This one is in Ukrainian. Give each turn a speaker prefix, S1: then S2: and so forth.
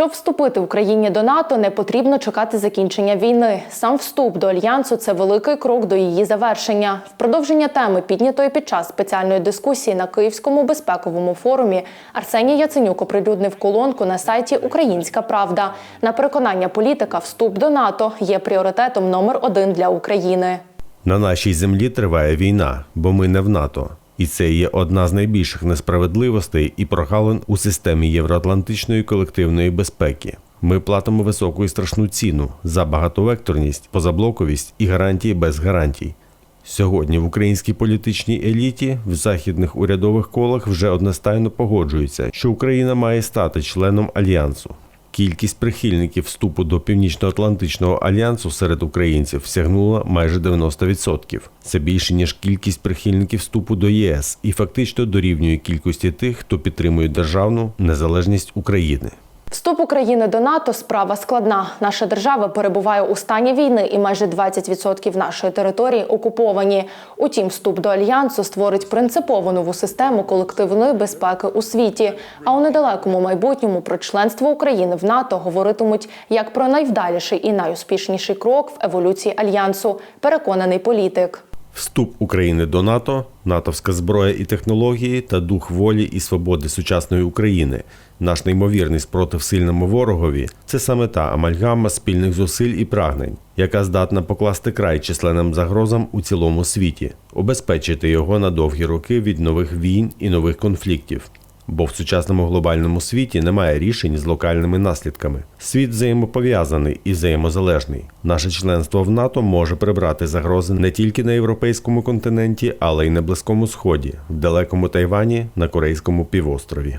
S1: Щоб вступити Україні до НАТО, не потрібно чекати закінчення війни. Сам вступ до альянсу це великий крок до її завершення. В продовження теми, піднятої під час спеціальної дискусії на Київському безпековому форумі, Арсеній Яценюк оприлюднив колонку на сайті Українська Правда. На переконання політика, вступ до НАТО є пріоритетом номер один для України.
S2: На нашій землі триває війна, бо ми не в НАТО. І це є одна з найбільших несправедливостей і прогалин у системі євроатлантичної колективної безпеки. Ми платимо високу і страшну ціну за багатовекторність, позаблоковість і гарантії без гарантій. Сьогодні в українській політичній еліті в західних урядових колах вже одностайно погоджуються, що Україна має стати членом альянсу. Кількість прихильників вступу до Північно-Атлантичного альянсу серед українців сягнула майже 90%. Це більше ніж кількість прихильників вступу до ЄС і фактично дорівнює кількості тих, хто підтримує державну незалежність України.
S1: Вступ України до НАТО справа складна. Наша держава перебуває у стані війни, і майже 20% нашої території окуповані. Утім, вступ до альянсу створить принципово нову систему колективної безпеки у світі. А у недалекому майбутньому про членство України в НАТО говоритимуть як про найвдаліший і найуспішніший крок в еволюції альянсу. Переконаний політик.
S2: Вступ України до НАТО, натовська зброя і технології та дух волі і свободи сучасної України. Наш неймовірний спротив сильному ворогові це саме та амальгама спільних зусиль і прагнень, яка здатна покласти край численним загрозам у цілому світі, обезпечити його на довгі роки від нових війн і нових конфліктів. Бо в сучасному глобальному світі немає рішень з локальними наслідками. Світ взаємопов'язаний і взаємозалежний. Наше членство в НАТО може прибрати загрози не тільки на європейському континенті, але й на Близькому Сході, в далекому Тайвані, на Корейському півострові.